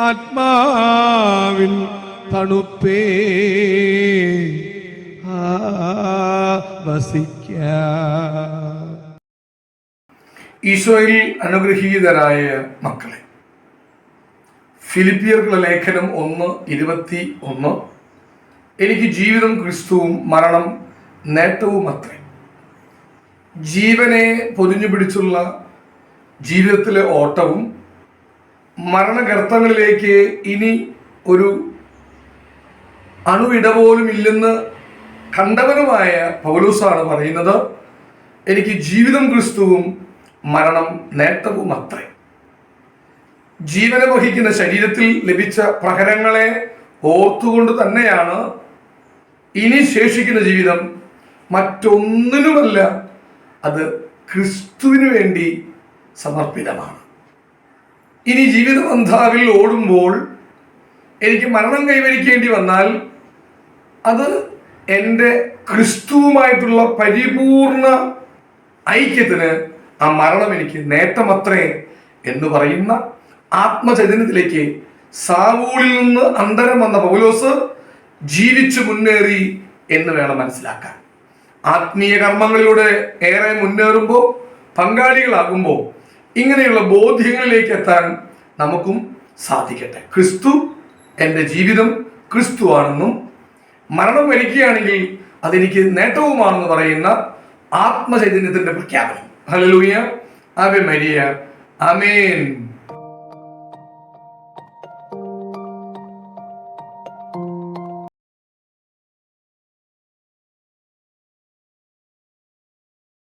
ആത്മാവിൻ തണുപ്പേ. വസിക്ക. ഈശോയിൽ അനുഗ്രഹീതരായ മക്കളെ ഫിലിപ്പിയർക്കുള്ള ലേഖനം ഒന്ന് ഇരുപത്തി ഒന്ന് എനിക്ക് ജീവിതം ക്രിസ്തുവും മരണം നേട്ടവും അത്രേ ജീവനെ പൊതിഞ്ഞു പിടിച്ചുള്ള ജീവിതത്തിലെ ഓട്ടവും മരണഗർത്തങ്ങളിലേക്ക് ഇനി ഒരു അണുവിട പോലും ഇല്ലെന്ന് കണ്ടവനുമായ പൗലൂസാണ് പറയുന്നത്. എനിക്ക് ജീവിതം ക്രിസ്തുവും മരണം നേട്ടവും അത്രേ ജീവനെ വഹിക്കുന്ന ശരീരത്തിൽ ലഭിച്ച പ്രഹരങ്ങളെ ഓർത്തുകൊണ്ട് തന്നെയാണ് ഇനി ശേഷിക്കുന്ന ജീവിതം. മറ്റൊന്നിനുമല്ല അത് ക്രിസ്തുവിനു വേണ്ടി സമർപ്പിതമാണ്. ഇനി ജീവിതബന്ധാവിൽ ഓടുമ്പോൾ എനിക്ക് മരണം കൈവരിക്കേണ്ടി വന്നാൽ അത് എന്റെ ക്രിസ്തുവുമായിട്ടുള്ള പരിപൂർണ ഐക്യത്തിന് ആ മരണം എനിക്ക് നേട്ടമത്രേ എന്ന് പറയുന്ന ആത്മചൈതന്യത്തിലേക്ക് സാവൂളിൽ നിന്ന് അന്തരം വന്ന പൗലോസ് ജീവിച്ചു മുന്നേറി എന്ന് വേണം മനസ്സിലാക്കാൻ. ആത്മീയ കർമ്മങ്ങളിലൂടെ ഏറെ മുന്നേറുമ്പോൾ പങ്കാളികളാകുമ്പോൾ ഇങ്ങനെയുള്ള ബോധ്യങ്ങളിലേക്ക് എത്താൻ നമുക്കും സാധിക്കട്ടെ. ക്രിസ്തു എന്റെ ജീവിതം ക്രിസ്തുവാണെന്നും മരണം വരിക്കുകയാണെങ്കിൽ അതെനിക്ക് നേട്ടവുമാണെന്ന് പറയുന്ന ആത്മചൈതന്യത്തിന്റെ പ്രഖ്യാപനം. ഹലലൂയ ആവെ മരിയ. അമേൻ